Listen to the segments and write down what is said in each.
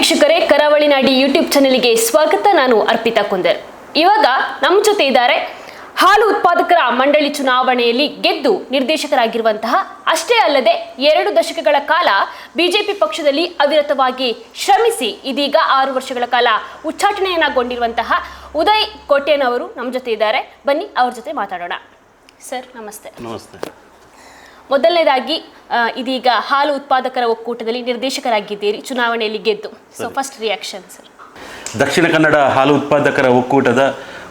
ವೀಕ್ಷಕರೇ, ಕರಾವಳಿ ನಾಡಿ ಯೂಟ್ಯೂಬ್ ಚಾನೆಲ್ಗೆ ಸ್ವಾಗತ. ನಾನು ಅರ್ಪಿತಾ ಕುಂದರ್. ಇವಾಗ ನಮ್ಮ ಜೊತೆ ಇದ್ದಾರೆ ಹಾಲು ಉತ್ಪಾದಕರ ಮಂಡಳಿ ಚುನಾವಣೆಯಲ್ಲಿ ಗೆದ್ದು ನಿರ್ದೇಶಕರಾಗಿರುವಂತಹ, ಅಷ್ಟೇ ಅಲ್ಲದೆ ಎರಡು ದಶಕಗಳ ಕಾಲ ಬಿಜೆಪಿ ಪಕ್ಷದಲ್ಲಿ ಅವಿರತವಾಗಿ ಶ್ರಮಿಸಿ ಇದೀಗ ಆರು ವರ್ಷಗಳ ಕಾಲ ಉಚ್ಚಾಟನೆಯನ್ನಗೊಂಡಿರುವಂತಹ ಉದಯ್ ಕೋಟೆನವರು ನಮ್ಮ ಜೊತೆ ಇದ್ದಾರೆ. ಬನ್ನಿ, ಅವ್ರ ಜೊತೆ ಮಾತಾಡೋಣ. ಸರ್, ನಮಸ್ತೆ. ನಮಸ್ತೆ. ಮೊದಲನೇದಾಗಿ ಇದೀಗ ಹಾಲು ಉತ್ಪಾದಕರ ಒಕ್ಕೂಟದಲ್ಲಿ ನಿರ್ದೇಶಕರಾಗಿದ್ದೀರಿ. ಚುನಾವಣೆಯಲ್ಲಿ ಗೆದ್ದು. So first reaction sir Dakshina Kannada ಹಾಲು ಉತ್ಪಾದಕರ ಒಕ್ಕೂಟದ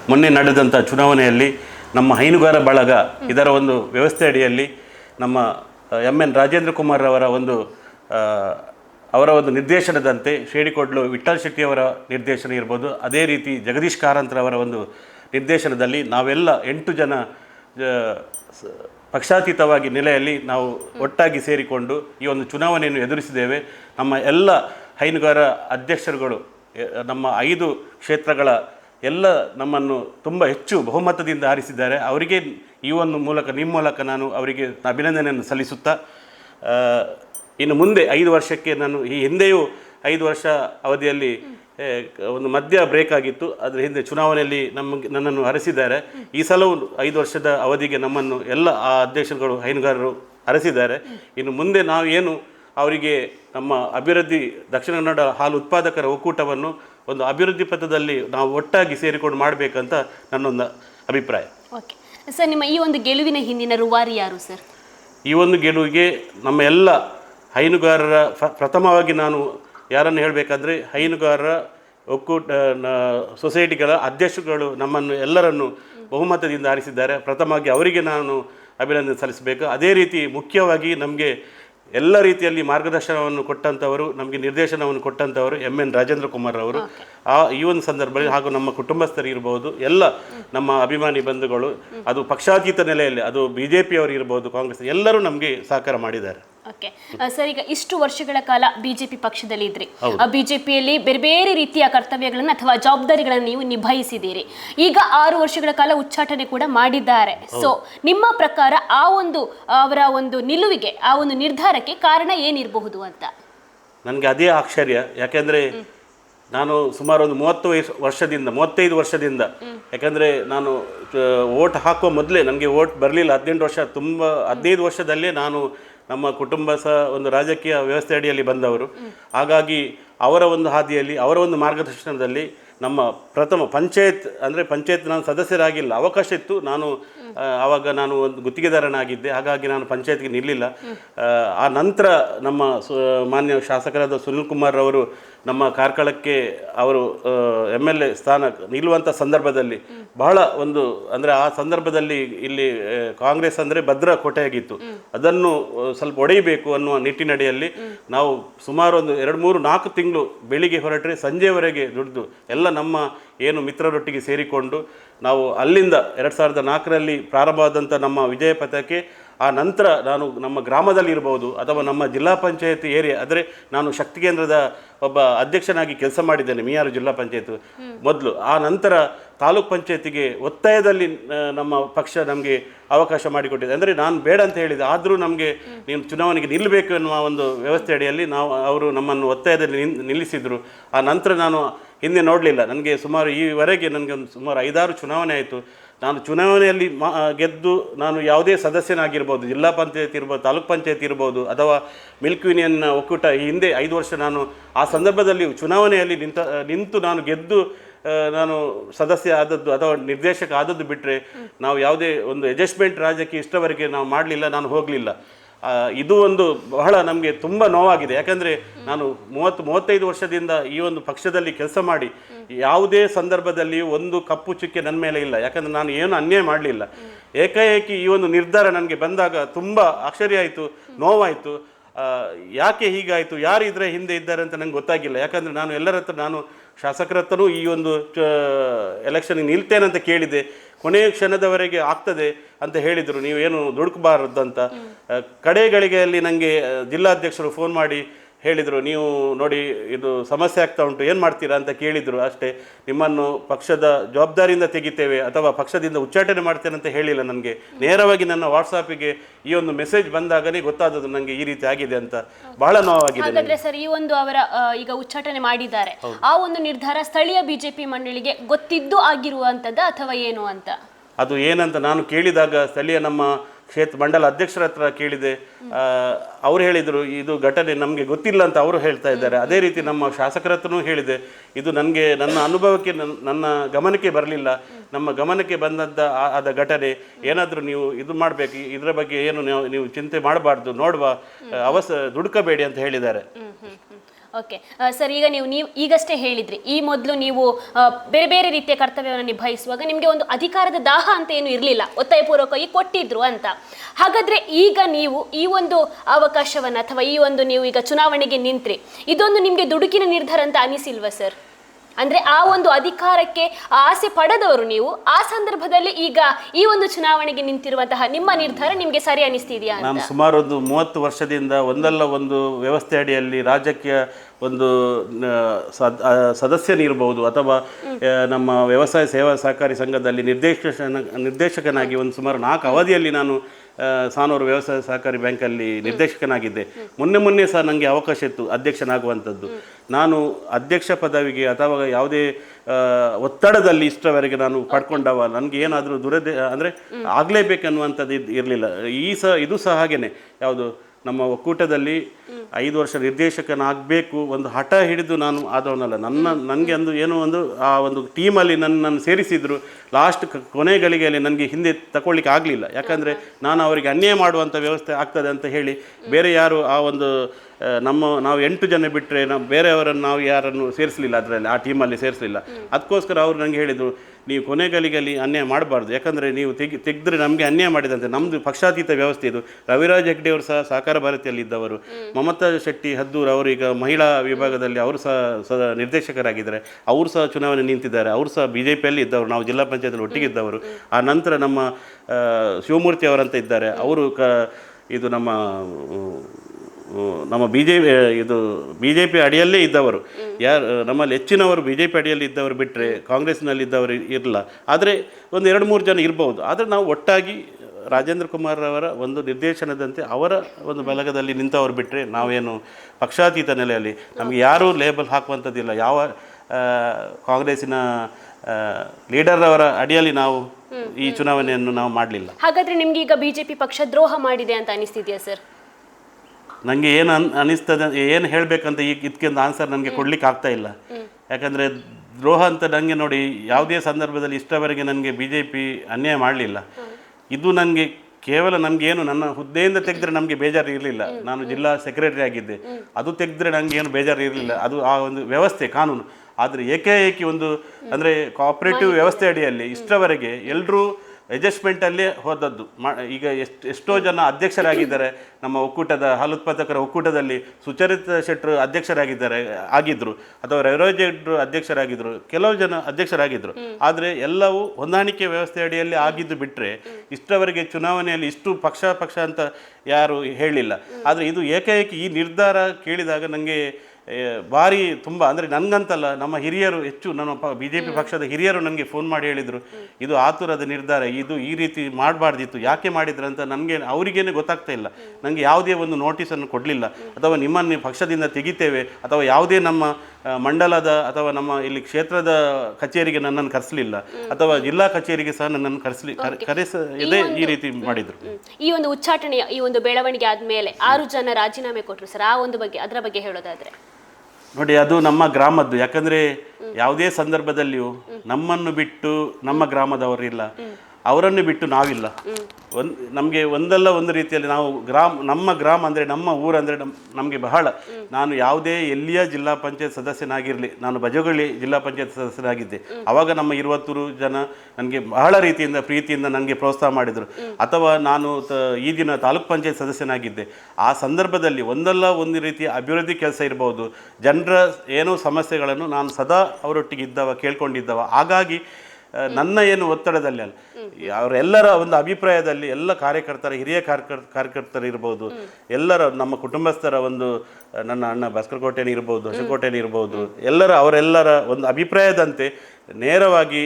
ಮೊನ್ನೆ ನಡೆದಂಥ ಚುನಾವಣೆಯಲ್ಲಿ ನಮ್ಮ ಹೈನುಗಾರ ಬಳಗ ಇದರ ಒಂದು ವ್ಯವಸ್ಥೆ ಅಡಿಯಲ್ಲಿ ನಮ್ಮ ಎಂ ಎನ್ ರಾಜೇಂದ್ರ ಕುಮಾರ್ ಅವರ ಒಂದು ಅವರ ಒಂದು ನಿರ್ದೇಶನದಂತೆ ಶೇಡಿಕೊಡ್ಲು ವಿಠಲ್ ಶೆಟ್ಟಿಯವರ ನಿರ್ದೇಶನ ಇರ್ಬೋದು ಅದೇ ರೀತಿ ಜಗದೀಶ್ ಕಾರಂತ್ರವರ ಒಂದು ನಿರ್ದೇಶನದಲ್ಲಿ ನಾವೆಲ್ಲ ಎಂಟು ಜನ ಪಕ್ಷಾತೀತವಾಗಿ ನೆಲೆಯಲ್ಲಿ ನಾವು ಒಟ್ಟಾಗಿ ಸೇರಿಕೊಂಡು ಈ ಒಂದು ಚುನಾವಣೆಯನ್ನು ಎದುರಿಸಿದ್ದೇವೆ. ನಮ್ಮ ಎಲ್ಲ ಹೈನುಗಾರ ಅಧ್ಯಕ್ಷರುಗಳು ನಮ್ಮ ಐದು ಕ್ಷೇತ್ರಗಳ ಎಲ್ಲ ನಮ್ಮನ್ನು ತುಂಬ ಹೆಚ್ಚು ಬಹುಮತದಿಂದ ಆರಿಸಿದ್ದಾರೆ. ಅವರಿಗೆ ಈ ಒಂದು ಮೂಲಕ, ನಿಮ್ಮ ಮೂಲಕ ನಾನು ಅವರಿಗೆ ಅಭಿನಂದನೆಯನ್ನು ಸಲ್ಲಿಸುತ್ತಾ ಇನ್ನು ಮುಂದೆ ಐದು ವರ್ಷಕ್ಕೆ ನಾನು ಈ ಹಿಂದೆಯೂ ಐದು ವರ್ಷ ಅವಧಿಯಲ್ಲಿ ಒಂದು ಮಧ್ಯ ಬ್ರೇಕ್ ಆಗಿತ್ತು. ಅದರ ಹಿಂದೆ ಚುನಾವಣೆಯಲ್ಲಿ ನಮಗೆ ನನ್ನನ್ನು ಹರಿಸಿದ್ದಾರೆ. ಈ ಸಲವೂ ಐದು ವರ್ಷದ ಅವಧಿಗೆ ನಮ್ಮನ್ನು ಎಲ್ಲ ಆ ಅಧ್ಯಕ್ಷರುಗಳು ಹೈನುಗಾರರು ಹರಿಸಿದ್ದಾರೆ. ಇನ್ನು ಮುಂದೆ ನಾವು ಏನು ಅವರಿಗೆ ನಮ್ಮ ಅಭಿವೃದ್ಧಿ ದಕ್ಷಿಣ ಕನ್ನಡ ಹಾಲು ಉತ್ಪಾದಕರ ಒಕ್ಕೂಟವನ್ನು ಒಂದು ಅಭಿವೃದ್ಧಿ ಪಥದಲ್ಲಿ ನಾವು ಒಟ್ಟಾಗಿ ಸೇರಿಕೊಂಡು ಮಾಡಬೇಕಂತ ನನ್ನೊಂದು ಅಭಿಪ್ರಾಯ. ಓಕೆ ಸರ್ ನಿಮ್ಮ ಈ ಒಂದು ಗೆಲುವಿನ ಹಿಂದಿನ ರುವಾರಿ ಯಾರು ಸರ್ ಈ ಒಂದು ಗೆಲುವಿಗೆ ನಮ್ಮ ಎಲ್ಲ ಹೈನುಗಾರರ ಪ್ರಥಮವಾಗಿ ನಾನು ಯಾರನ್ನು ಹೇಳಬೇಕಂದ್ರೆ ಹೈನುಗಾರರ ಒಕ್ಕೂಟ ಸೊಸೈಟಿಗಳ ಅಧ್ಯಕ್ಷರುಗಳು ನಮ್ಮನ್ನು ಎಲ್ಲರನ್ನು ಬಹುಮತದಿಂದ ಆರಿಸಿದ್ದಾರೆ. ಪ್ರಥಮವಾಗಿ ಅವರಿಗೆ ನಾನು ಅಭಿನಂದನೆ ಸಲ್ಲಿಸಬೇಕು. ಅದೇ ರೀತಿ ಮುಖ್ಯವಾಗಿ ನಮಗೆ ಎಲ್ಲ ರೀತಿಯಲ್ಲಿ ಮಾರ್ಗದರ್ಶನವನ್ನು ಕೊಟ್ಟಂಥವರು ನಮಗೆ ನಿರ್ದೇಶನವನ್ನು ಕೊಟ್ಟಂಥವರು ಎಂ ಎನ್ ರಾಜೇಂದ್ರ ಕುಮಾರ್ ಅವರು. ಆ ಈ ಒಂದು ಸಂದರ್ಭದಲ್ಲಿ ಹಾಗೂ ನಮ್ಮ ಕುಟುಂಬಸ್ಥರು ಇರ್ಬೋದು ಎಲ್ಲ ನಮ್ಮ ಅಭಿಮಾನಿ ಬಂಧುಗಳು ಅದು ಪಕ್ಷಾತೀತ ನೆಲೆಯಲ್ಲಿ ಅದು ಬಿ ಜೆ ಪಿಯವರು ಇರ್ಬೋದು ಕಾಂಗ್ರೆಸ್ ಎಲ್ಲರೂ ನಮಗೆ ಸಹಕಾರ ಮಾಡಿದ್ದಾರೆ. ಓಕೆ ಸರ್ ಈಗ ಇಷ್ಟು ವರ್ಷಗಳ ಕಾಲ ಬಿಜೆಪಿ ಪಕ್ಷದಲ್ಲಿ ಇದ್ರಿ. ಬಿಜೆಪಿಯಲ್ಲಿ ಬೇರೆ ಬೇರೆ ರೀತಿಯ ಕರ್ತವ್ಯಗಳನ್ನು ಅಥವಾ ಜವಾಬ್ದಾರಿಗಳನ್ನು ನೀವು ನಿಭಾಯಿಸಿದ್ದೀರಿ. ಈಗ ಆರು ವರ್ಷಗಳ ಕಾಲ ಉಚ್ಚಾಟನೆ ಕೂಡ ಮಾಡಿದ್ದಾರೆ. ಸೊ ನಿಮ್ಮ ಪ್ರಕಾರ ಆ ಒಂದು ಅವರ ಒಂದು ನಿಲುವಿಗೆ ಆ ಒಂದು ನಿರ್ಧಾರಕ್ಕೆ ಕಾರಣ ಏನಿರಬಹುದು ಅಂತ? ನನಗೆ ಅದೇ ಆಶ್ಚರ್ಯ. ಯಾಕೆಂದ್ರೆ ನಾನು ಸುಮಾರು ಒಂದು ಮೂವತ್ತು ವರ್ಷದಿಂದ ಮೂವತ್ತೈದು ವರ್ಷದಿಂದ ಯಾಕಂದರೆ ನಾನು ಓಟ್ ಹಾಕುವ ಮೊದಲೇ ನನಗೆ ಓಟ್ ಬರಲಿಲ್ಲ. ಹದಿನೆಂಟು ವರ್ಷ ತುಂಬ ಹದಿನೈದು ವರ್ಷದಲ್ಲೇ ನಾನು ನಮ್ಮ ಕುಟುಂಬ ಸಹ ಒಂದು ರಾಜಕೀಯ ವ್ಯವಸ್ಥೆ ಅಡಿಯಲ್ಲಿ ಬಂದವರು. ಹಾಗಾಗಿ ಅವರ ಒಂದು ಹಾದಿಯಲ್ಲಿ, ಅವರ ಒಂದು ಮಾರ್ಗದರ್ಶನದಲ್ಲಿ ನಮ್ಮ ಪ್ರಥಮ ಪಂಚಾಯತ್, ಅಂದರೆ ಪಂಚಾಯತ್ ನಾನು ಸದಸ್ಯರಾಗಿಲ್ಲ. ಅವಕಾಶ ಇತ್ತು. ನಾನು ಆವಾಗ ನಾನು ಒಂದು ಗುತ್ತಿಗೆದಾರನಾಗಿದ್ದೆ. ಹಾಗಾಗಿ ನಾನು ಪಂಚಾಯತ್ಗೆ ನಿಲ್ಲಿಲ್ಲ. ಆ, ನಂತರ ನಮ್ಮ ಮಾನ್ಯ ಶಾಸಕರಾದ ಸುನಿಲ್ ಕುಮಾರ್ ಅವರು ನಮ್ಮ ಕಾರ್ಕಳಕ್ಕೆ ಅವರು ಎಂ ಎಲ್ ಎ ಸ್ಥಾನ ನಿಲ್ಲುವಂಥ ಸಂದರ್ಭದಲ್ಲಿ ಬಹಳ ಒಂದು ಅಂದರೆ ಆ ಸಂದರ್ಭದಲ್ಲಿ ಇಲ್ಲಿ ಕಾಂಗ್ರೆಸ್ ಅಂದರೆ ಭದ್ರ ಕೋಟೆಯಾಗಿತ್ತು. ಅದನ್ನು ಸ್ವಲ್ಪ ಒಡೆಯಬೇಕು ಅನ್ನುವ ನಿಟ್ಟಿನಡಿಯಲ್ಲಿ ನಾವು ಸುಮಾರು ಒಂದು ಎರಡು ಮೂರು ನಾಲ್ಕು ತಿಂಗಳು ಬೆಳಿಗ್ಗೆ ಹೊರಟ್ರೆ ಸಂಜೆವರೆಗೆ ದುಡಿದು ಎಲ್ಲ ನಮ್ಮ ಏನು ಮಿತ್ರರೊಟ್ಟಿಗೆ ಸೇರಿಕೊಂಡು ನಾವು ಅಲ್ಲಿಂದ ಎರಡು ಸಾವಿರದ ನಾಲ್ಕರಲ್ಲಿ ಪ್ರಾರಂಭವಾದಂಥ ನಮ್ಮ ವಿಜಯ ಪಥಕ್ಕೆ, ಆ ನಂತರ ನಾನು ನಮ್ಮ ಗ್ರಾಮದಲ್ಲಿ ಇರ್ಬೋದು ಅಥವಾ ನಮ್ಮ ಜಿಲ್ಲಾ ಪಂಚಾಯತ್ ಏರಿಯಾ ಅಂದರೆ ನಾನು ಶಕ್ತಿ ಕೇಂದ್ರದ ಒಬ್ಬ ಅಧ್ಯಕ್ಷನಾಗಿ ಕೆಲಸ ಮಾಡಿದ್ದೇನೆ, ಮಿಯಾರು ಜಿಲ್ಲಾ ಪಂಚಾಯತ್ ಮೊದಲು. ಆ ನಂತರ ತಾಲೂಕ್ ಪಂಚಾಯತಿಗೆ ಒತ್ತಾಯದಲ್ಲಿ ನಮ್ಮ ಪಕ್ಷ ನಮಗೆ ಅವಕಾಶ ಮಾಡಿಕೊಟ್ಟಿದೆ. ಅಂದರೆ ನಾನು ಬೇಡ ಅಂತ ಹೇಳಿದೆ, ಆದರೂ ನಮಗೆ ನೀನು ಚುನಾವಣೆಗೆ ನಿಲ್ಲಬೇಕು ಎನ್ನುವ ಒಂದು ವ್ಯವಸ್ಥೆ ಅಡಿಯಲ್ಲಿ ನಾವು, ಅವರು ನಮ್ಮನ್ನು ಒತ್ತಾಯದಲ್ಲಿ ನಿಲ್ಲಿಸಿದರು. ಆ ನಂತರ ನಾನು ಹಿಂದೆ ನೋಡಲಿಲ್ಲ. ನನಗೆ ಸುಮಾರು ಈವರೆಗೆ ನನಗೆ ಒಂದು ಸುಮಾರು ಐದಾರು ಚುನಾವಣೆ ಆಯಿತು. ನಾನು ಚುನಾವಣೆಯಲ್ಲಿ ಮಾ ಗೆದ್ದು ನಾನು ಯಾವುದೇ ಸದಸ್ಯನಾಗಿರ್ಬೋದು, ಜಿಲ್ಲಾ ಪಂಚಾಯತ್ ಇರ್ಬೋದು, ತಾಲೂಕ್ ಪಂಚಾಯತ್ ಇರ್ಬೋದು, ಅಥವಾ ಮಿಲ್ಕ್ ಯೂನಿಯನ್ ಒಕ್ಕೂಟ ಈ ಹಿಂದೆ ಐದು ವರ್ಷ ನಾನು ಆ ಸಂದರ್ಭದಲ್ಲಿ ಚುನಾವಣೆಯಲ್ಲಿ ನಿಂತ, ನಿಂತು ನಾನು ಗೆದ್ದು ನಾನು ಸದಸ್ಯ ಆದದ್ದು ಅಥವಾ ನಿರ್ದೇಶಕ ಆದದ್ದು ಬಿಟ್ಟರೆ ನಾವು ಯಾವುದೇ ಒಂದು ಅಡ್ಜಸ್ಟ್ಮೆಂಟ್ ರಾಜ್ಯಕ್ಕೆ ಇಷ್ಟವರೆಗೆ ನಾವು ಮಾಡಲಿಲ್ಲ, ನಾನು ಹೋಗಲಿಲ್ಲ. ಇದು ಒಂದು ಬಹಳ ನಮಗೆ ತುಂಬ ನೋವಾಗಿದೆ. ಯಾಕಂದರೆ ನಾನು ಮೂವತ್ತು, ಮೂವತ್ತೈದು ವರ್ಷದಿಂದ ಈ ಒಂದು ಪಕ್ಷದಲ್ಲಿ ಕೆಲಸ ಮಾಡಿ, ಯಾವುದೇ ಸಂದರ್ಭದಲ್ಲಿ ಒಂದು ಕಪ್ಪು ಚುಕ್ಕೆ ನನ್ನ ಮೇಲೆ ಇಲ್ಲ. ಯಾಕಂದರೆ ನಾನು ಏನು ಅನ್ಯಾಯ ಮಾಡಲಿಲ್ಲ. ಏಕಾಏಕಿ ಈ ಒಂದು ನಿರ್ಧಾರ ನನಗೆ ಬಂದಾಗ ತುಂಬ ಆಶ್ಚರ್ಯ ಆಯಿತು, ನೋವಾಯಿತು. ಯಾಕೆ ಹೀಗಾಯಿತು? ಯಾರು ಇದ್ರೆ ಹಿಂದೆ ಇದ್ದಾರೆ ಅಂತ ನಂಗೆ ಗೊತ್ತಾಗಿಲ್ಲ. ಯಾಕಂದರೆ ನಾನು ಎಲ್ಲರ ಹತ್ರ ನಾನು ಶಾಸಕರ ಹತ್ರನೂ ಈ ಒಂದು ಎಲೆಕ್ಷನ್ಗೆ ನಿಲ್ತೇನೆ ಅಂತ ಕೇಳಿದೆ. ಕೊನೆಯ ಕ್ಷಣದವರೆಗೆ ಆಗ್ತದೆ ಅಂತ ಹೇಳಿದರು. ನೀವೇನು ಅಂತ ಕಡೆಗಳಿಗೆ ಅಲ್ಲಿ ನನಗೆ ಜಿಲ್ಲಾಧ್ಯಕ್ಷರು ಫೋನ್ ಮಾಡಿ ಹೇಳಿದರು ನೀವು ನೋಡಿ ಇದು ಸಮಸ್ಯೆ ಆಗ್ತಾ ಉಂಟು ಏನು ಮಾಡ್ತೀರಾ? ಅಂತ ಕೇಳಿದರು ಅಷ್ಟೇ. ನಿಮ್ಮನ್ನು ಪಕ್ಷದ ಜವಾಬ್ದಾರಿಯಿಂದ ತೆಗಿತೇವೆ ಅಥವಾ ಪಕ್ಷದಿಂದ ಉಚ್ಚಾಟನೆ ಮಾಡ್ತೇನೆ ಅಂತ ಹೇಳಿಲ್ಲ ನನಗೆ. ನೇರವಾಗಿ ನನ್ನ ವಾಟ್ಸಾಪಿಗೆ ಈ ಒಂದು ಮೆಸೇಜ್ ಬಂದಾಗಲೇ ಗೊತ್ತಾದದ್ದು ನನಗೆ ಈ ರೀತಿ ಆಗಿದೆ ಅಂತ. ಬಹಳ ನೋವಾಗಿದೆ ಅಂದರೆ ಹಾಗಾದ್ರೆ ಸರ್ ಈ ಒಂದು ಅವರ ಆ, ಈಗ ಉಚ್ಚಾಟನೆ ಮಾಡಿದ್ದಾರೆ. ಆ ಒಂದು ನಿರ್ಧಾರ ಸ್ಥಳೀಯ ಬಿಜೆಪಿ ಮಂಡಳಿಗೆ ಗೊತ್ತಿದ್ದು ಆಗಿರುವಂತದ್ದ ಅಥವಾ ಏನು ಅಂತ? ಅದು ಏನಂತ ನಾನು ಕೇಳಿದಾಗ ಸ್ಥಳೀಯ ನಮ್ಮ ಕ್ಷೇತ್ರ ಮಂಡಲ ಅಧ್ಯಕ್ಷರ ಹತ್ರ ಕೇಳಿದೆ. ಅವ್ರು ಹೇಳಿದರು ಇದು ಘಟನೆ ನಮಗೆ ಗೊತ್ತಿಲ್ಲ ಅಂತ ಅವರು ಹೇಳ್ತಾ ಇದ್ದಾರೆ. ಅದೇ ರೀತಿ ನಮ್ಮ ಶಾಸಕರ ಹತ್ರನೂ ಹೇಳಿದೆ ಇದು ನನಗೆ ನನ್ನ ಅನುಭವಕ್ಕೆ ನನ್- ನನ್ನ ಗಮನಕ್ಕೆ ಬರಲಿಲ್ಲ. ನಮ್ಮ ಗಮನಕ್ಕೆ ಬಂದಂಥ ಆದ ಘಟನೆ ಏನಾದರೂ ನೀವು ಇದು ಮಾಡಬೇಕು ಇದರ ಬಗ್ಗೆ ಏನು ನೀವು ನೀವು ಚಿಂತೆ ಮಾಡಬಾರ್ದು ನೋಡುವ ಅವಸ ದುಡುಕಬೇಡಿ ಅಂತ ಹೇಳಿದ್ದಾರೆ. ಓಕೆ ಸರ್ ಈಗ ನೀವು ನೀವು ಈಗಷ್ಟೇ ಹೇಳಿದ್ರಿ. ಈ ಮೊದಲು ನೀವು ಬೇರೆ ಬೇರೆ ರೀತಿಯ ಕರ್ತವ್ಯವನ್ನು ನಿಭಾಯಿಸುವಾಗ ನಿಮಗೆ ಒಂದು ಅಧಿಕಾರದ ದಾಹ ಅಂತ ಏನು ಇರಲಿಲ್ಲ. ಒತ್ತಾಯಪೂರ್ವಕವಾಗಿ ಕೊಟ್ಟಿದ್ರು ಅಂತ. ಹಾಗಾದ್ರೆ ಈಗ ನೀವು ಈ ಒಂದು ಅವಕಾಶವನ್ನು ಅಥವಾ ಈ ಒಂದು ನೀವು ಈಗ ಚುನಾವಣೆಗೆ ನಿಂತ್ರಿ, ಇದೊಂದು ನಿಮಗೆ ದುಡುಕಿನ ನಿರ್ಧಾರ ಅಂತ ಅನಿಸಿಲ್ವಾ ಸರ್ ಅಂದ್ರೆ ಆ ಒಂದು ಅಧಿಕಾರಕ್ಕೆ ಆಸೆ ಪಡೆದವರು ನೀವು ಆ ಸಂದರ್ಭದಲ್ಲಿ ಈಗ ಈ ಒಂದು ಚುನಾವಣೆಗೆ ನಿಂತಿರುವಂತಹ ನಿಮ್ಮ ನಿರ್ಧಾರ ನಿಮ್ಗೆ ಸರಿ ಅನಿಸ್ತಿದೆಯಾ ನಾನು ಸುಮಾರು ಒಂದು ಮೂವತ್ತು ವರ್ಷದಿಂದ ಒಂದಲ್ಲ ಒಂದು ವ್ಯವಸ್ಥೆ ಅಡಿಯಲ್ಲಿ ರಾಜ್ಯಕ್ಕೆ ಒಂದು ಸದಸ್ಯನಿರ್ಬೋದು ಅಥವಾ ನಮ್ಮ ವ್ಯವಸಾಯ ಸೇವಾ ಸಹಕಾರಿ ಸಂಘದಲ್ಲಿ ನಿರ್ದೇಶನ ನಿರ್ದೇಶಕನಾಗಿ ಒಂದು ಸುಮಾರು ನಾಲ್ಕು ಅವಧಿಯಲ್ಲಿ ನಾನು ಸಾನೂರು ವ್ಯವಸಾಯ ಸಹಕಾರಿ ಬ್ಯಾಂಕಲ್ಲಿ ನಿರ್ದೇಶಕನಾಗಿದ್ದೆ. ಮೊನ್ನೆ ಮೊನ್ನೆ ಸಹ ನನಗೆ ಅವಕಾಶ ಇತ್ತು, ಅಧ್ಯಕ್ಷನಾಗುವಂಥದ್ದು. ನಾನು ಅಧ್ಯಕ್ಷ ಪದವಿಗೆ ಅಥವಾ ಯಾವುದೇ ಒತ್ತಡದಲ್ಲಿ ಇಷ್ಟರವರೆಗೆ ನಾನು ಪಡ್ಕೊಂಡವ, ನನಗೆ ಏನಾದರೂ ದುರದೆ, ಅಂದರೆ ಆಗಲೇಬೇಕನ್ನುವಂಥದ್ದು ಇದು ಇರಲಿಲ್ಲ. ಈ ಸಹ ಇದು ಸಹ ಹಾಗೇನೆ. ಯಾವುದು ನಮ್ಮ ಒಕ್ಕೂಟದಲ್ಲಿ ಐದು ವರ್ಷ ನಿರ್ದೇಶಕನಾಗಬೇಕು ಒಂದು ಹಠ ಹಿಡಿದು ನಾನು ಆದವನಲ್ಲ. ನನ್ನ ನನಗೆ ಅಂದು ಏನೋ ಒಂದು ಆ ಒಂದು ಟೀಮಲ್ಲಿ ನನ್ನನ್ನು ಸೇರಿಸಿದ್ರು. ಲಾಸ್ಟ್ ಕೊನೆ ಗಳಿಗೆಯಲ್ಲಿ ನನಗೆ ಹಿಂದೆ ತಗೊಳ್ಳಿಕ್ಕೆ ಆಗಲಿಲ್ಲ. ಯಾಕಂದರೆ ನಾನು ಅವರಿಗೆ ಅನ್ಯಾಯ ಮಾಡುವಂಥ ವ್ಯವಸ್ಥೆ ಆಗ್ತದೆ ಅಂತ ಹೇಳಿ ಬೇರೆ ಯಾರು ಆ ಒಂದು ನಮ್ಮ ನಾವು ಎಂಟು ಜನ ಬಿಟ್ಟರೆ ನಾವು ಬೇರೆಯವರನ್ನು ನಾವು ಯಾರನ್ನು ಸೇರಿಸಲಿಲ್ಲ ಅದರಲ್ಲಿ ಆ ಟೀಮಲ್ಲಿ ಸೇರಿಸಲಿಲ್ಲ. ಅದಕ್ಕೋಸ್ಕರ ಅವರು ನನಗೆ ಹೇಳಿದರು ನೀವು ಕೊನೆಗಲಿಗಲ್ಲಿ ಅನ್ಯಾಯ ಮಾಡಬಾರ್ದು. ಯಾಕಂದರೆ ನೀವು ತೆಗ್ ತೆಗೆದ್ರೆ ನಮಗೆ ಅನ್ಯಾಯ ಮಾಡಿದಂತೆ. ನಮ್ಮದು ಪಕ್ಷಾತೀತ ವ್ಯವಸ್ಥೆ ಇದು. ರವಿರಾಜ್ ಹೆಗ್ಡೆ ಅವರು ಸಹ ಸಹಕಾರ ಭಾರತಿಯಲ್ಲಿ ಇದ್ದವರು ಮಮತಾ ಶೆಟ್ಟಿ ಹದ್ದೂರ್ ಅವರು ಈಗ ಮಹಿಳಾ ವಿಭಾಗದಲ್ಲಿ ಅವರು ಸಹ ಸಹ ನಿರ್ದೇಶಕರಾಗಿದ್ದಾರೆ. ಅವರು ಸಹ ಚುನಾವಣೆ ನಿಂತಿದ್ದಾರೆ. ಅವರು ಸಹ ಬಿ ಜೆ ಪಿಯಲ್ಲಿ ಇದ್ದವರು. ನಾವು ಜಿಲ್ಲಾ ಪಂಚಾಯತ್ನಲ್ಲಿ ಒಟ್ಟಿಗೆ ಇದ್ದವರು ಆ ನಂತರ ನಮ್ಮ ಶಿವಮೂರ್ತಿ ಅವರಂತ ಇದ್ದಾರೆ. ಅವರು ಕ ಇದು ನಮ್ಮ ನಮ್ಮ ಬಿ ಜೆ ಇದು ಬಿ ಜೆ ಪಿ ಅಡಿಯಲ್ಲೇ ಇದ್ದವರು. ಯಾರು ನಮ್ಮಲ್ಲಿ ಹೆಚ್ಚಿನವರು ಬಿ ಜೆ ಪಿ ಅಡಿಯಲ್ಲಿ ಇದ್ದವರು ಬಿಟ್ಟರೆ ಕಾಂಗ್ರೆಸ್ನಲ್ಲಿ ಇದ್ದವರು ಇರಲ್ಲ ಆದರೆ ಒಂದು ಎರಡು ಮೂರು ಜನ ಇರ್ಬೋದು. ಆದರೆ ನಾವು ಒಟ್ಟಾಗಿ ರಾಜೇಂದ್ರ ಕುಮಾರ್ ಅವರ ಒಂದು ನಿರ್ದೇಶನದಂತೆ ಅವರ ಒಂದು ಬಲಗದಲ್ಲಿ ನಿಂತವರು ಬಿಟ್ಟರೆ ನಾವೇನು ಪಕ್ಷಾತೀತ ನೆಲೆಯಲ್ಲಿ ನಮಗೆ ಯಾರೂ ಲೇಬಲ್ ಹಾಕುವಂಥದ್ದಿಲ್ಲ. ಯಾವ ಕಾಂಗ್ರೆಸ್ಸಿನ ಲೀಡರ್ ಅವರ ಅಡಿಯಲ್ಲಿ ನಾವು ಈ ಚುನಾವಣೆಯನ್ನು ನಾವು ಮಾಡಲಿಲ್ಲ. ಹಾಗಾದ್ರೆ ನಿಮ್ಗೆ ಈಗ ಬಿಜೆಪಿ ಪಕ್ಷ ದ್ರೋಹ ಮಾಡಿದೆ ಅಂತ ಅನಿಸ್ತಿದೆಯಾ ಸರ್? ನನಗೆ ಏನು ಅನ್ ಅನಿಸ್ತದೆ ಏನು ಹೇಳಬೇಕಂತ ಈಗ ಇದಕ್ಕಿಂತ ಆನ್ಸರ್ ನನಗೆ ಕೊಡ್ಲಿಕ್ಕೆ ಆಗ್ತಾ ಇಲ್ಲ. ಯಾಕಂದರೆ ದ್ರೋಹ ಅಂತ ನನಗೆ ನೋಡಿ ಯಾವುದೇ ಸಂದರ್ಭದಲ್ಲಿ ಇಷ್ಟವರೆಗೆ ನನಗೆ ಬಿ ಜೆ ಪಿ ಅನ್ಯಾಯ ಮಾಡಲಿಲ್ಲ. ಇದು ನನಗೆ ಕೇವಲ ನಮಗೇನು ನನ್ನ ಹುದ್ದೆಯಿಂದ ತೆಗೆದ್ರೆ ನಮಗೆ ಬೇಜಾರು ಇರಲಿಲ್ಲ. ನಾನು ಜಿಲ್ಲಾ ಸೆಕ್ರೆಟರಿ ಆಗಿದ್ದೆ. ಅದು ತೆಗೆದ್ರೆ ನನಗೆ ಏನು ಬೇಜಾರು ಇರಲಿಲ್ಲ. ಅದು ಆ ಒಂದು ವ್ಯವಸ್ಥೆ ಕಾನೂನು. ಆದರೆ ಏಕಾಏಕಿ ಒಂದು ಅಂದರೆ ಕೋಆಪರೇಟಿವ್ ವ್ಯವಸ್ಥೆ ಅಡಿಯಲ್ಲಿ ಇಷ್ಟರವರೆಗೆ ಎಲ್ಲರೂ ಅಡ್ಜಸ್ಟ್ಮೆಂಟಲ್ಲೇ ಹೋದದ್ದು. ಮಾ ಈಗ ಎಷ್ಟು ಎಷ್ಟೋ ಜನ ಅಧ್ಯಕ್ಷರಾಗಿದ್ದಾರೆ. ನಮ್ಮ ಒಕ್ಕೂಟದ ಹಾಲು ಉತ್ಪಾದಕರ ಒಕ್ಕೂಟದಲ್ಲಿ ಸುಚರಿತ ಶೆಟ್ಟರು ಅಧ್ಯಕ್ಷರಾಗಿದ್ದಾರೆ ಆಗಿದ್ದರು ಅಥವಾ ರವಿರಾಜ್ ಶೆಟ್ಟರು ಅಧ್ಯಕ್ಷರಾಗಿದ್ದರು ಕೆಲವು ಜನ ಅಧ್ಯಕ್ಷರಾಗಿದ್ದರು ಆದರೆ ಎಲ್ಲವೂ ಹೊಂದಾಣಿಕೆ ವ್ಯವಸ್ಥೆ ಅಡಿಯಲ್ಲಿ ಆಗಿದ್ದು ಬಿಟ್ಟರೆ ಇಷ್ಟರವರೆಗೆ ಚುನಾವಣೆಯಲ್ಲಿ ಇಷ್ಟು ಪಕ್ಷ ಪಕ್ಷ ಅಂತ ಯಾರು ಹೇಳಿಲ್ಲ. ಆದರೆ ಇದು ಏಕಾಏಕಿ ಈ ನಿರ್ಧಾರ ಕೇಳಿದಾಗ ನನಗೆ ಭಾರಿ ತುಂಬ ಅಂದರೆ ನನಗಂತಲ್ಲ ನಮ್ಮ ಹಿರಿಯರು ಹೆಚ್ಚು ನಮ್ಮ ಪ ಬಿ ಜೆ ಪಿ ಪಕ್ಷದ ಹಿರಿಯರು ನನಗೆ ಫೋನ್ ಮಾಡಿ ಹೇಳಿದರು ಇದು ಆತುರದ ನಿರ್ಧಾರ ಇದು ಈ ರೀತಿ ಮಾಡಬಾರ್ದಿತ್ತು ಯಾಕೆ ಮಾಡಿದ್ರು ಅಂತ ನನಗೆ ಅವರಿಗೇನೆ ಗೊತ್ತಾಗ್ತಾ ಇಲ್ಲ. ನನಗೆ ಯಾವುದೇ ಒಂದು ನೋಟಿಸನ್ನು ಕೊಡಲಿಲ್ಲ. ಅಥವಾ ನಿಮ್ಮನ್ನು ಪಕ್ಷದಿಂದ ತೆಗಿತೇವೆ ಅಥವಾ ಯಾವುದೇ ನಮ್ಮ ಮಂಡಲದ ಅಥವಾ ನಮ್ಮ ಇಲ್ಲಿ ಕ್ಷೇತ್ರದ ಕಚೇರಿಗೆ ನನ್ನನ್ನು ಕರೆಸಲಿಲ್ಲ ಅಥವಾ ಜಿಲ್ಲಾ ಕಚೇರಿಗೆ ಸಹ ನನ್ನನ್ನು ಕರೆಸಲಿ ಕರೆಸ ಇದೇ ಈ ರೀತಿ ಮಾಡಿದರು. ಈ ಒಂದು ಉಚ್ಚಾಟನೆಯ ಈ ಒಂದು ಬೆಳವಣಿಗೆ ಆದಮೇಲೆ ಆರು ಜನ ರಾಜೀನಾಮೆ ಕೊಟ್ಟರು ಸರ್ ಆ ಒಂದು ಬಗ್ಗೆ ಅದರ ಬಗ್ಗೆ ಹೇಳೋದಾದ್ರೆ? ನೋಡಿ ಅದು ನಮ್ಮ ಗ್ರಾಮದ್ದು. ಯಾಕಂದ್ರೆ ಯಾವುದೇ ಸಂದರ್ಭದಲ್ಲಿಯೂ ನಮ್ಮನ್ನು ಬಿಟ್ಟು ನಮ್ಮ ಗ್ರಾಮದವರಿಲ್ಲ. ಅವರನ್ನು ಬಿಟ್ಟು ನಾವಿಲ್ಲ. ಒಂದು, ನಮಗೆ ಒಂದಲ್ಲ ಒಂದು ರೀತಿಯಲ್ಲಿ ನಾವು ಗ್ರಾಮ, ನಮ್ಮ ಗ್ರಾಮ ಅಂದರೆ ನಮ್ಮ ಊರಂದರೆ ನಮ್ಮ ನಮಗೆ ಬಹಳ. ನಾನು ಯಾವುದೇ ಎಲ್ಲಿಯ ಜಿಲ್ಲಾ ಪಂಚಾಯತ್ ಸದಸ್ಯನಾಗಿರಲಿ, ನಾನು ಬಜಗಳ್ಳಿ ಜಿಲ್ಲಾ ಪಂಚಾಯತ್ ಸದಸ್ಯನಾಗಿದ್ದೆ. ಆವಾಗ ನಮ್ಮ ಇರುವತ್ತೂರು ಜನ ನನಗೆ ಬಹಳ ರೀತಿಯಿಂದ, ಪ್ರೀತಿಯಿಂದ ನನಗೆ ಪ್ರೋತ್ಸಾಹ ಮಾಡಿದರು. ಅಥವಾ ನಾನು ಈ ದಿನ ತಾಲೂಕ್ ಪಂಚಾಯತ್ ಸದಸ್ಯನಾಗಿದ್ದೆ. ಆ ಸಂದರ್ಭದಲ್ಲಿ ಒಂದಲ್ಲ ಒಂದು ರೀತಿಯ ಅಭಿವೃದ್ಧಿ ಕೆಲಸ ಇರ್ಬೋದು. ಜನರ ಏನೋ ಸಮಸ್ಯೆಗಳನ್ನು ನಾನು ಸದಾ ಅವರೊಟ್ಟಿಗೆ ಇದ್ದವ, ಕೇಳ್ಕೊಂಡಿದ್ದವ. ಹಾಗಾಗಿ ನನ್ನ ಏನು ಒತ್ತಡದಲ್ಲಿ ಅಲ್ಲ. ಅವರೆಲ್ಲರ ಒಂದು ಅಭಿಪ್ರಾಯದಲ್ಲಿ ಎಲ್ಲ ಕಾರ್ಯಕರ್ತರ, ಹಿರಿಯ ಕಾರ್ಯಕರ್, ಕಾರ್ಯಕರ್ತರು ಇರ್ಬೋದು, ಎಲ್ಲರ ನಮ್ಮ ಕುಟುಂಬಸ್ಥರ ಒಂದು ನನ್ನ ಅಣ್ಣ ಭಾಸ್ಕರ್ ಕೋಟೆನ್ ಇರ್ಬೋದು ಹೊಸಕೋಟೆನೇ ಇರ್ಬೋದು, ಎಲ್ಲರ, ಅವರೆಲ್ಲರ ಒಂದು ಅಭಿಪ್ರಾಯದಂತೆ ನೇರವಾಗಿ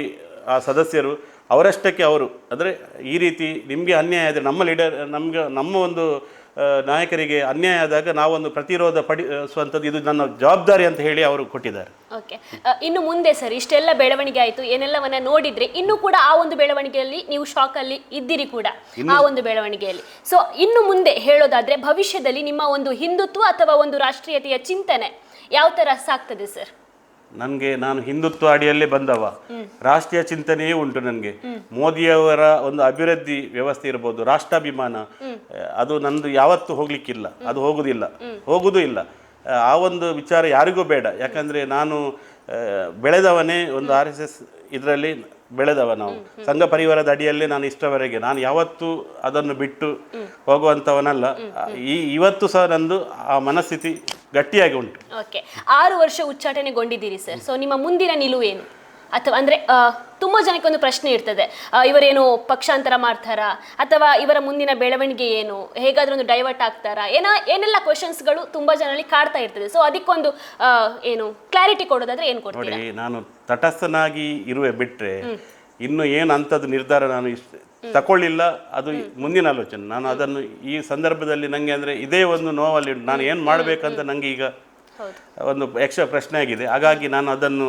ಆ ಸದಸ್ಯರು ಅವರಷ್ಟಕ್ಕೆ ಅವರು. ಅಂದರೆ ಈ ರೀತಿ ನಿಮಗೆ ಅನ್ಯಾಯ ಆದರೆ ನಮ್ಮ ಲೀಡರ್ ನಮ್ಗೆ, ನಮ್ಮ ಒಂದು ನಾಯಕರಿಗೆ ಅನ್ಯಾಯ ಆದಾಗ ನಾವೊಂದು ಪ್ರತಿರೋಧ ಪಡಿಸುವಂಥದ್ದು ಇದು ನನ್ನ ಜವಾಬ್ದಾರಿ ಅಂತ ಹೇಳಿ ಅವರು ಕೊಟ್ಟಿದ್ದಾರೆ. ಓಕೆ. ಇನ್ನು ಮುಂದೆ ಸರ್ ಇಷ್ಟೆಲ್ಲ ಬೆಳವಣಿಗೆ ಆಯಿತು ಏನೆಲ್ಲವನ್ನ ನೋಡಿದ್ರೆ ಇನ್ನು ಕೂಡ ಆ ಒಂದು ಬೆಳವಣಿಗೆಯಲ್ಲಿ ನೀವು ಶಾಕ್ ಅಲ್ಲಿ ಇದ್ದೀರಿ ಕೂಡ ಆ ಒಂದು ಬೆಳವಣಿಗೆಯಲ್ಲಿ. ಸೊ ಇನ್ನು ಮುಂದೆ ಹೇಳೋದಾದ್ರೆ ಭವಿಷ್ಯದಲ್ಲಿ ನಿಮ್ಮ ಒಂದು ಹಿಂದುತ್ವ ಅಥವಾ ಒಂದು ರಾಷ್ಟ್ರೀಯತೆಯ ಚಿಂತನೆ ಯಾವ ಥರ ಸಾಕ್ತದೆ ಸರ್? ನನಗೆ ನಾನು ಹಿಂದುತ್ವ ಅಡಿಯಲ್ಲೇ ಬಂದವ. ರಾಷ್ಟ್ರೀಯ ಚಿಂತನೆಯೇ ಉಂಟು ನನಗೆ. ಮೋದಿಯವರ ಒಂದು ಅಭಿವೃದ್ಧಿ ವ್ಯವಸ್ಥೆ ಇರ್ಬೋದು, ರಾಷ್ಟ್ರಾಭಿಮಾನ, ಅದು ನಂದು ಯಾವತ್ತೂ ಹೋಗ್ಲಿಕ್ಕಿಲ್ಲ. ಅದು ಹೋಗುದಿಲ್ಲ. ಹೋಗುದೂ ಇಲ್ಲ. ಆ ಒಂದು ವಿಚಾರ ಯಾರಿಗೂ ಬೇಡ. ಯಾಕಂದ್ರೆ ನಾನು ಬೆಳೆದವನೇ ಒಂದು ಆರ್ ಎಸ್ ಎಸ್ ಇದರಲ್ಲಿ ಬೆಳೆದವ ನಾವು. ಸಂಘ ಪರಿವಾರದ ಅಡಿಯಲ್ಲೇ ನಾನು ಇಷ್ಟವರೆಗೆ ನಾನು ಯಾವತ್ತೂ ಅದನ್ನು ಬಿಟ್ಟು ಹೋಗುವಂಥವನಲ್ಲ. ಈ ಇವತ್ತು ಸಹ ನಂದು ಆ ಮನಸ್ಥಿತಿ ಗಟ್ಟಿಯಾಗಿ ಉಂಟು. ಓಕೆ ಆರು ವರ್ಷ ಉಚ್ಚಾಟನೆಗೊಂಡಿದ್ದೀರಿ ಸರ್ ಸೊ ನಿಮ್ಮ ಮುಂದಿನ ನಿಲುವೇನು? ಅಥವಾ ಅಂದ್ರೆ ತುಂಬ ಜನಕ್ಕೆ ಒಂದು ಪ್ರಶ್ನೆ ಇರ್ತದೆ. ಇವರೇನು ಪಕ್ಷಾಂತರ ಮಾಡ್ತಾರಾ? ಅಥವಾ ಇವರ ಮುಂದಿನ ಬೆಳವಣಿಗೆ ಏನು? ಹೇಗಾದ್ರೂ ಒಂದು ಡೈವರ್ಟ್ ಆಗ್ತಾರಾ? ಏನ ಏನೆಲ್ಲ ಕ್ವಶನ್ಸ್ಗಳು ತುಂಬಾ ಜನರಲ್ಲಿ ಕಾಡ್ತಾ ಇರ್ತದೆ. ಸೊ ಅದಕ್ಕೊಂದು ಏನು ಕ್ಲಾರಿಟಿ ಕೊಡೋದಾದ್ರೆ ಏನು ಕೊಡ್ತೀನಿ ನಾನು ತಟಸ್ಥನಾಗಿ ಇರುವೆ ಬಿಟ್ರೆ ಇನ್ನು ಏನು ಅಂಥದ್ದು ನಿರ್ಧಾರ ನಾನು ಇಷ್ಟ ತಕೊಳ್ಳಿಲ್ಲ. ಅದು ಮುಂದಿನ ಆಲೋಚನೆ. ನಾನು ಅದನ್ನು ಈ ಸಂದರ್ಭದಲ್ಲಿ ನನಗೆ ಅಂದರೆ ಇದೇ ಒಂದು ನೋವಲ್ಲಿ ನಾನು ಏನು ಮಾಡಬೇಕಂತ ನನಗೆ ಈಗ ಒಂದು ಯಕ್ಷ ಪ್ರಶ್ನೆ ಆಗಿದೆ. ಹಾಗಾಗಿ ನಾನು ಅದನ್ನು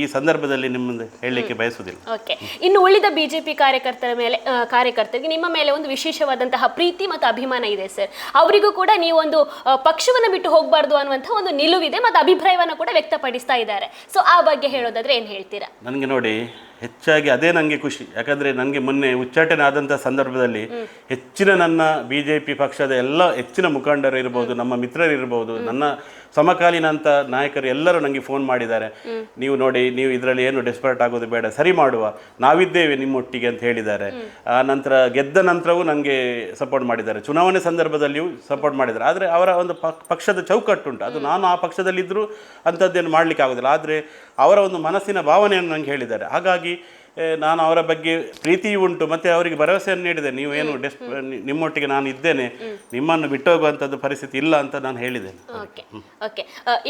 ಈ ಸಂದರ್ಭದಲ್ಲಿ ನಿಮ್ಮ ಮುಂದೆ ಹೇಳಲಿಕ್ಕೆ ಬಯಸುವುದಿಲ್ಲ. ಓಕೆ ಇನ್ನು ಉಳಿದ ಬಿಜೆಪಿ ಕಾರ್ಯಕರ್ತರ ಮೇಲೆ ಕಾರ್ಯಕರ್ತರಿಗೆ ನಿಮ್ಮ ಮೇಲೆ ಒಂದು ವಿಶೇಷವಾದಂತಹ ಪ್ರೀತಿ ಮತ್ತು ಅಭಿಮಾನ ಇದೆ ಸರ್ ಅವರಿಗೂ ಕೂಡ ನೀವು ಒಂದು ಪಕ್ಷವನ್ನ ಬಿಟ್ಟು ಹೋಗಬಾರ್ದು ಅನ್ನುವಂತಹ ಒಂದು ನಿಲುವಿದೆ ಮತ್ತು ಅಭಿಪ್ರಾಯವನ್ನು ಕೂಡ ವ್ಯಕ್ತಪಡಿಸ್ತಾ ಇದ್ದಾರೆ. ಸೊ ಆ ಬಗ್ಗೆ ಹೇಳೋದಾದ್ರೆ ಏನು ಹೇಳ್ತೀರಾ? ನನಗೆ ನೋಡಿ ಹೆಚ್ಚಾಗಿ ಅದೇ ನನಗೆ ಖುಷಿ. ಯಾಕಂದರೆ ನನಗೆ ಮೊನ್ನೆ ಉಚ್ಚಾಟನೆ ಆದಂಥ ಸಂದರ್ಭದಲ್ಲಿ ಹೆಚ್ಚಿನ ನನ್ನ ಬಿ ಜೆ ಪಿ ಪಕ್ಷದ ಎಲ್ಲ ಹೆಚ್ಚಿನ ಮುಖಂಡರು ಇರ್ಬೋದು ನಮ್ಮ ಮಿತ್ರರು ಇರ್ಬೋದು ನನ್ನ ಸಮಕಾಲೀನಂಥ ನಾಯಕರು ಎಲ್ಲರೂ ನನಗೆ ಫೋನ್ ಮಾಡಿದ್ದಾರೆ. ನೀವು ನೋಡಿ ನೀವು ಇದರಲ್ಲಿ ಏನು ಡೆಸ್ಪರೇಟ್ ಆಗೋದು ಬೇಡ ಸರಿ ಮಾಡುವ. ನಾವಿದ್ದೇವೆ ನಿಮ್ಮೊಟ್ಟಿಗೆ ಅಂತ ಹೇಳಿದ್ದಾರೆ. ಆ ನಂತರ ಗೆದ್ದ ನಂತರವೂ ನನಗೆ ಸಪೋರ್ಟ್ ಮಾಡಿದ್ದಾರೆ. ಚುನಾವಣೆ ಸಂದರ್ಭದಲ್ಲಿಯೂ ಸಪೋರ್ಟ್ ಮಾಡಿದ್ದಾರೆ. ಆದರೆ ಅವರ ಒಂದು ಪಕ್- ಪಕ್ಷದ ಚೌಕಟ್ಟುಂಟು ಅದು ನಾನು ಆ ಪಕ್ಷದಲ್ಲಿದ್ದರೂ ಅಂಥದ್ದೇನು ಮಾಡಲಿಕ್ಕೆ ಆಗೋದಿಲ್ಲ ಆದರೆ ಅವರ ಒಂದು ಮನಸ್ಸಿನ ಭಾವನೆಯನ್ನು ನನಗೆ ಹೇಳಿದ್ದಾರೆ. ಹಾಗಾಗಿ ಏ, ನಾನು ಅವರ ಬಗ್ಗೆ ಪ್ರೀತಿಯೂ ಉಂಟು ಮತ್ತು ಅವರಿಗೆ ಭರವಸೆಯನ್ನು ನೀಡಿದೆ. ನೀವೇನು ಡೆಸ್ ನಿಮ್ಮೊಟ್ಟಿಗೆ ನಾನು ಇದ್ದೇನೆ. ನಿಮ್ಮನ್ನು ಬಿಟ್ಟೋಗುವಂಥದ್ದು ಪರಿಸ್ಥಿತಿ ಇಲ್ಲ ಅಂತ ನಾನು ಹೇಳಿದ್ದೇನೆ ಓಕೆ ಓಕೆ.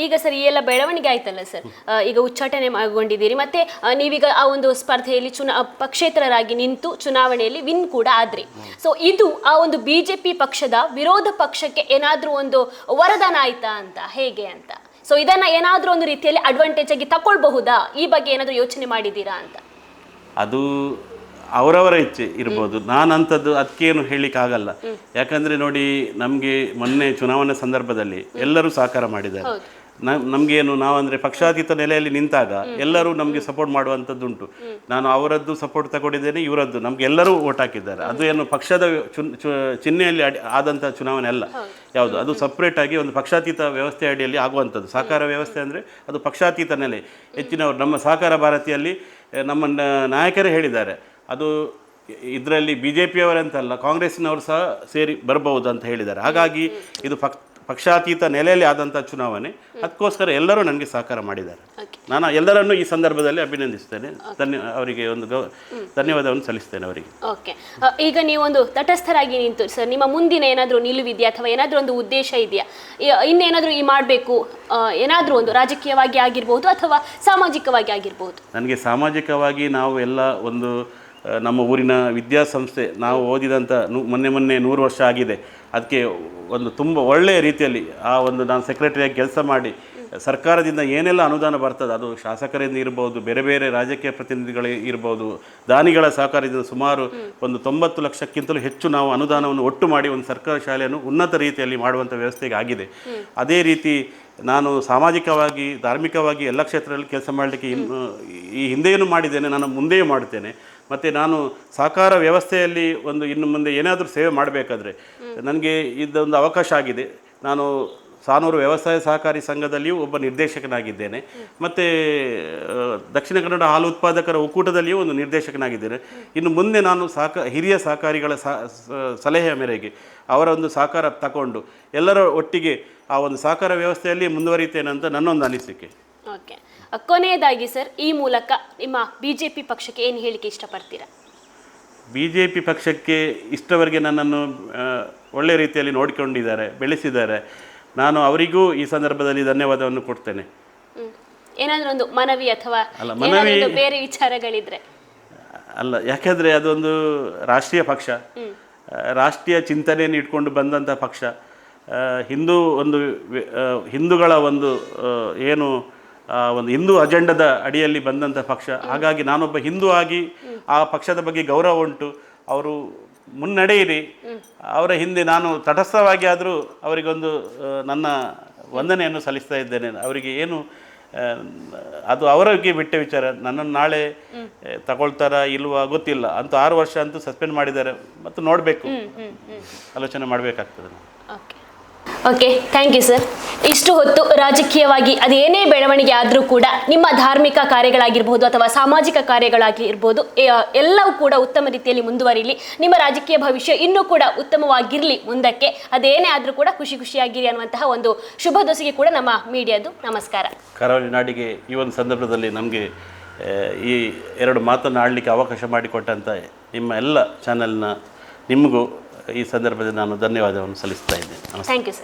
ಈಗ ಸರ್ ಈ ಎಲ್ಲ ಬೆಳವಣಿಗೆ ಆಯ್ತಲ್ಲ ಸರ್? ಈಗ ಉಚ್ಚಾಟನೆ ಮಾಡಿಕೊಂಡಿದ್ದೀರಿ ಮತ್ತೆ ನೀವೀಗ ಆ ಒಂದು ಸ್ಪರ್ಧೆಯಲ್ಲಿ ಚುನಾ ಪಕ್ಷೇತರರಾಗಿ ನಿಂತು ಚುನಾವಣೆಯಲ್ಲಿ ವಿನ್ ಕೂಡ ಆದ್ರಿ. ಸೊ ಇದು ಆ ಒಂದು ಬಿಜೆಪಿ ಪಕ್ಷದ ವಿರೋಧ ಪಕ್ಷಕ್ಕೆ ಏನಾದರೂ ಒಂದು ವರದಾನ ಆಯ್ತಾ ಅಂತ ಹೇಗೆ ಅಂತ? ಸೊ ಇದನ್ನ ಏನಾದರೂ ಒಂದು ರೀತಿಯಲ್ಲಿ ಅಡ್ವಾಂಟೇಜ್ ಆಗಿ ತಕೊಳ್ಬಹುದಾ? ಈ ಬಗ್ಗೆ ಏನಾದರೂ ಯೋಚನೆ ಮಾಡಿದ್ದೀರಾ ಅಂತ? ಅದು ಅವರವರ ಇಚ್ಛೆ ಇರ್ಬೋದು. ನಾನು ಅಂಥದ್ದು ಅದಕ್ಕೇನು ಹೇಳಲಿಕ್ಕಾಗಲ್ಲ. ಯಾಕಂದರೆ ನೋಡಿ ನಮಗೆ ಮೊನ್ನೆ ಚುನಾವಣೆ ಸಂದರ್ಭದಲ್ಲಿ ಎಲ್ಲರೂ ಸಹಕಾರ ಮಾಡಿದ್ದಾರೆ. ನಮಗೇನು ನಾವಂದರೆ ಪಕ್ಷಾತೀತ ನೆಲೆಯಲ್ಲಿ ನಿಂತಾಗ ಎಲ್ಲರೂ ನಮಗೆ ಸಪೋರ್ಟ್ ಮಾಡುವಂಥದ್ದುಂಟು. ನಾನು ಅವರದ್ದು ಸಪೋರ್ಟ್ ತಗೊಂಡಿದ್ದೇನೆ ಇವರದ್ದು. ನಮಗೆ ಎಲ್ಲರೂ ಓಟ್ ಹಾಕಿದ್ದಾರೆ. ಅದು ಏನು ಪಕ್ಷದ ಚುನ್ ಚು- ಚಿಹ್ನೆಯಲ್ಲಿ ಅಡಿ ಆದಂಥ ಚುನಾವಣೆ ಅಲ್ಲ. ಯಾವುದು? ಅದು ಸಪ್ರೇಟಾಗಿ ಒಂದು ಪಕ್ಷಾತೀತ ವ್ಯವಸ್ಥೆ ಅಡಿಯಲ್ಲಿ ಆಗುವಂಥದ್ದು. ಸಹಕಾರ ವ್ಯವಸ್ಥೆ ಅಂದರೆ ಅದು ಪಕ್ಷಾತೀತ ನೆಲೆ. ಹೆಚ್ಚಿನವರು ನಮ್ಮ ಸಹಕಾರ ಭಾರತಿಯಲ್ಲಿ ನಮ್ಮ ನಾಯಕರೇ ಹೇಳಿದ್ದಾರೆ. ಅದು ಇದರಲ್ಲಿ ಬಿ ಜೆ ಪಿಯವರಂತಲ್ಲ ಕಾಂಗ್ರೆಸ್ನವರು ಸಹ ಸೇರಿ ಬರಬಹುದು ಅಂತ ಹೇಳಿದ್ದಾರೆ. ಹಾಗಾಗಿ ಇದು ಪಕ್ ಪಕ್ಷಾತೀತ ನೆಲೆಯಲ್ಲಿ ಆದಂಥ ಚುನಾವಣೆ. ಅದಕ್ಕೋಸ್ಕರ ಎಲ್ಲರೂ ನನಗೆ ಸಹಕಾರ ಮಾಡಿದ್ದಾರೆ. ನಾನು ಎಲ್ಲರನ್ನೂ ಈ ಸಂದರ್ಭದಲ್ಲಿ ಅಭಿನಂದಿಸ್ತೇನೆ. ಧನ್ಯ ಅವರಿಗೆ ಒಂದು ಗೌ ಧನ್ಯವಾದವನ್ನು ಸಲ್ಲಿಸ್ತೇನೆ ಅವರಿಗೆ. ಓಕೆ. ಈಗ ನೀವೊಂದು ತಟಸ್ಥರಾಗಿ ನಿಂತು ಸರ್ ನಿಮ್ಮ ಮುಂದಿನ ಏನಾದರೂ ನಿಲುವಿದೆಯಾ ಅಥವಾ ಏನಾದರೂ ಒಂದು ಉದ್ದೇಶ ಇದೆಯಾ? ಇನ್ನೇನಾದರೂ ಈ ಮಾಡಬೇಕು ಏನಾದರೂ ಒಂದು ರಾಜಕೀಯವಾಗಿ ಆಗಿರ್ಬೋದು ಅಥವಾ ಸಾಮಾಜಿಕವಾಗಿ ಆಗಿರ್ಬೋದು? ನನಗೆ ಸಾಮಾಜಿಕವಾಗಿ ನಾವು ಎಲ್ಲ ಒಂದು ನಮ್ಮ ಊರಿನ ವಿದ್ಯಾಸಂಸ್ಥೆ ನಾವು ಓದಿದಂಥ ನೂ, ಮೊನ್ನೆ ಮೊನ್ನೆ ನೂರು ವರ್ಷ ಆಗಿದೆ. ಅದಕ್ಕೆ ಒಂದು ತುಂಬ ಒಳ್ಳೆಯ ರೀತಿಯಲ್ಲಿ ಆ ಒಂದು ನಾನು ಸೆಕ್ರೆಟರಿಯಾಗಿ ಕೆಲಸ ಮಾಡಿ, ಸರ್ಕಾರದಿಂದ ಏನೆಲ್ಲ ಅನುದಾನ ಬರ್ತದೆ, ಅದು ಶಾಸಕರಿಂದ ಇರ್ಬೋದು, ಬೇರೆ ಬೇರೆ ರಾಜಕೀಯ ಪ್ರತಿನಿಧಿಗಳು ಇರ್ಬೋದು, ದಾನಿಗಳ ಸಹಕಾರದಿಂದ ಸುಮಾರು ಒಂದು ತೊಂಬತ್ತು ಲಕ್ಷಕ್ಕಿಂತಲೂ ಹೆಚ್ಚು ನಾವು ಅನುದಾನವನ್ನು ಒಟ್ಟು ಮಾಡಿ ಒಂದು ಸರ್ಕಾರಿ ಶಾಲೆಯನ್ನು ಉನ್ನತ ರೀತಿಯಲ್ಲಿ ಮಾಡುವಂಥ ವ್ಯವಸ್ಥೆಗೆ ಆಗಿದೆ. ಅದೇ ರೀತಿ ನಾನು ಸಾಮಾಜಿಕವಾಗಿ, ಧಾರ್ಮಿಕವಾಗಿ ಎಲ್ಲ ಕ್ಷೇತ್ರದಲ್ಲಿ ಕೆಲಸ ಮಾಡಲಿಕ್ಕೆ ಈ ಹಿಂದೆಯೂ ಮಾಡಿದ್ದೇನೆ, ನಾನು ಮುಂದೆಯೂ ಮಾಡುತ್ತೇನೆ. ಮತ್ತು ನಾನು ಸಹಕಾರ ವ್ಯವಸ್ಥೆಯಲ್ಲಿ ಒಂದು ಇನ್ನು ಮುಂದೆ ಏನಾದರೂ ಸೇವೆ ಮಾಡಬೇಕಾದ್ರೆ ನನಗೆ ಇದೊಂದು ಅವಕಾಶ ಆಗಿದೆ. ನಾನು ಸಾನೂರು ವ್ಯವಸಾಯ ಸಹಕಾರಿ ಸಂಘದಲ್ಲಿಯೂ ಒಬ್ಬ ನಿರ್ದೇಶಕನಾಗಿದ್ದೇನೆ. ಮತ್ತು ದಕ್ಷಿಣ ಕನ್ನಡ ಹಾಲು ಉತ್ಪಾದಕರ ಒಕ್ಕೂಟದಲ್ಲಿಯೂ ಒಂದು ನಿರ್ದೇಶಕನಾಗಿದ್ದೇನೆ. ಇನ್ನು ಮುಂದೆ ನಾನು ಸಹಕ ಹಿರಿಯ ಸಹಕಾರಿಗಳ ಸಲಹೆಯ ಮೇರೆಗೆ ಅವರ ಒಂದು ಸಹಕಾರ ತಗೊಂಡು ಎಲ್ಲರ ಒಟ್ಟಿಗೆ ಆ ಒಂದು ಸಹಕಾರ ವ್ಯವಸ್ಥೆಯಲ್ಲಿ ಮುಂದುವರಿತೇನೆ ಅಂತ ನನ್ನೊಂದು ಅನಿಸಿಕೆ. ಓಕೆ. ಕೊನೆಯದಾಗಿ ಸರ್ ಈ ಮೂಲಕ ನಿಮ್ಮ ಬಿಜೆಪಿ ಪಕ್ಷಕ್ಕೆ ಏನು ಹೇಳಿಕೆ ಇಷ್ಟಪಡ್ತೀರಾ? ಬಿ ಜೆ ಪಿ ಪಕ್ಷಕ್ಕೆ ಇಷ್ಟವರೆಗೆ ನನ್ನನ್ನು ಒಳ್ಳೆ ರೀತಿಯಲ್ಲಿ ನೋಡಿಕೊಂಡಿದ್ದಾರೆ ಬೆಳೆಸಿದ್ದಾರೆ. ನಾನು ಅವರಿಗೂ ಈ ಸಂದರ್ಭದಲ್ಲಿ ಧನ್ಯವಾದವನ್ನು ಕೊಡ್ತೇನೆ. ಏನಾದರೂ ಒಂದು ಮನವಿ ಅಥವಾ ಮನವಿ- ಬೇರೆ ವಿಚಾರಗಳಿದ್ರೆ? ಅಲ್ಲ ಯಾಕೆಂದರೆ ಅದೊಂದು ರಾಷ್ಟ್ರೀಯ ಪಕ್ಷ. ರಾಷ್ಟ್ರೀಯ ಚಿಂತನೆಯನ್ನು ಇಟ್ಕೊಂಡು ಬಂದಂಥ ಪಕ್ಷ. ಹಿಂದೂ ಒಂದು ಹಿಂದೂಗಳ ಒಂದು ಏನು ಒಂದು ಹಿಂದೂ ಅಜೆಂಡದ ಅಡಿಯಲ್ಲಿ ಬಂದಂಥ ಪಕ್ಷ. ಹಾಗಾಗಿ ನಾನೊಬ್ಬ ಹಿಂದೂ ಆಗಿ ಆ ಪಕ್ಷದ ಬಗ್ಗೆ ಗೌರವ ಉಂಟು. ಅವರು ಮುನ್ನಡೆಯಿರಿ. ಅವರ ಹಿಂದೆ ನಾನು ತಟಸ್ಥವಾಗಿ ಆದರೂ ಅವರಿಗೊಂದು ನನ್ನ ವಂದನೆಯನ್ನು ಸಲ್ಲಿಸ್ತಾ ಇದ್ದೇನೆ. ಅವರಿಗೆ ಏನು ಅದು ಅವರಿಗೆ ಬಿಟ್ಟ ವಿಚಾರ. ನನ್ನನ್ನು ನಾಳೆ ತಗೊಳ್ತಾರ ಇಲ್ವಾ ಗೊತ್ತಿಲ್ಲ. ಅಂತೂ ಆರು ವರ್ಷ ಅಂತೂ ಸಸ್ಪೆಂಡ್ ಮಾಡಿದ್ದಾರೆ. ಮತ್ತು ನೋಡಬೇಕು. ಆಲೋಚನೆ ಮಾಡಬೇಕಾಗ್ತದೆ. Okay okay thank you sir ಇಷ್ಟು ಹೊತ್ತು ರಾಜಕೀಯವಾಗಿ ಅದೇನೇ ಬೆಳವಣಿಗೆ ಆದರೂ ಕೂಡ ನಿಮ್ಮ ಧಾರ್ಮಿಕ ಕಾರ್ಯಗಳಾಗಿರ್ಬೋದು ಅಥವಾ ಸಾಮಾಜಿಕ ಕಾರ್ಯಗಳಾಗಿರ್ಬೋದು ಎಲ್ಲವೂ ಕೂಡ ಉತ್ತಮ ರೀತಿಯಲ್ಲಿ ಮುಂದುವರಿಲಿ. ನಿಮ್ಮ ರಾಜಕೀಯ ಭವಿಷ್ಯ ಇನ್ನೂ ಕೂಡ ಉತ್ತಮವಾಗಿರಲಿ ಮುಂದಕ್ಕೆ. ಅದೇನೇ ಆದರೂ ಕೂಡ ಖುಷಿ ಖುಷಿಯಾಗಿರಿ ಅನ್ನುವಂತಹ ಒಂದು ಶುಭ ದೊಸೆಗೆ ಕೂಡ ನಮ್ಮ ಮೀಡಿಯಾದು ನಮಸ್ಕಾರ. ಕರಾವಳಿ ನಾಡಿಗೆ ಈ ಒಂದು ಸಂದರ್ಭದಲ್ಲಿ ನಮಗೆ ಈ ಎರಡು ಮಾತನ್ನು ಆಡಲಿಕ್ಕೆ ಅವಕಾಶ ಮಾಡಿಕೊಟ್ಟಂಥ ನಿಮ್ಮ ಎಲ್ಲ ಚಾನೆಲ್ನ ನಿಮಗೂ ಈ ಸಂದರ್ಭದಲ್ಲಿ ನಾನು ಧನ್ಯವಾದವನ್ನು ಸಲ್ಲಿಸ್ತಾ ಇದ್ದೇನೆ. Thank you sir